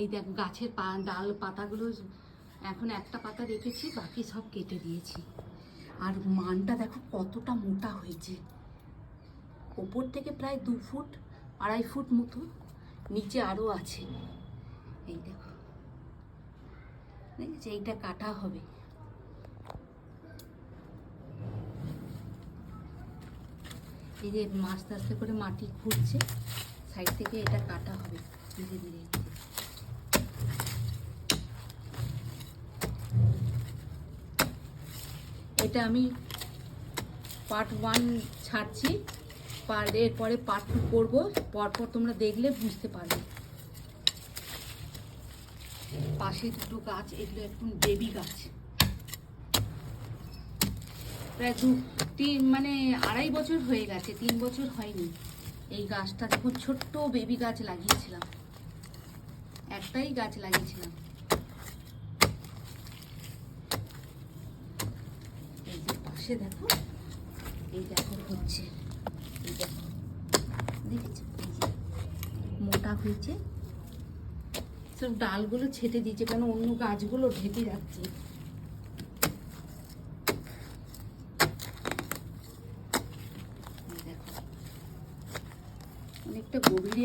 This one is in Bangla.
এই দেখ গাছের পা, ডাল পাতাগুলো এখন একটা পাতা রেখেছি, বাকি সব কেটে দিয়েছি। আর মানটা দেখো কতটা মোটা হয়েছে। ওপর থেকে প্রায় দু ফুট, আড়াই ফুট মতো, নিচে আরও আছে। এই দেখো। দেখেছি? এইটা কাটা হবে। এই যে আস্তে আস্তে করে মাটি খুঁড়ছে, সাইড থেকে এটা কাটা হবে ধীরে ধীরে ধীরে। এটা আমি পার্ট ওয়ান ছাড়ছি। পার এরপরে পার্ট টু করব। পরপর তোমরা দেখলে বুঝতে পারবে। পাশে দুটো গাছ, এগুলো এখন বেবি গাছ। প্রায় দু তিন মানে আড়াই বছর হয়ে গেছে, তিন বছর হয়নি। এই গাছটা যখন ছোট্ট বেবি গাছ লাগিয়েছিলাম। একটাই গাছ লাগিয়েছিলাম এই যে পাশে দেখো। এই দেখো হচ্ছে, এই দেখো। দেখেছ? মোটা হয়েছে। সব ডালগুলো ছেটে দিয়েছে, কেন অন্য গাছগুলো ঢেকে যাচ্ছে। অনেকটা গভীরে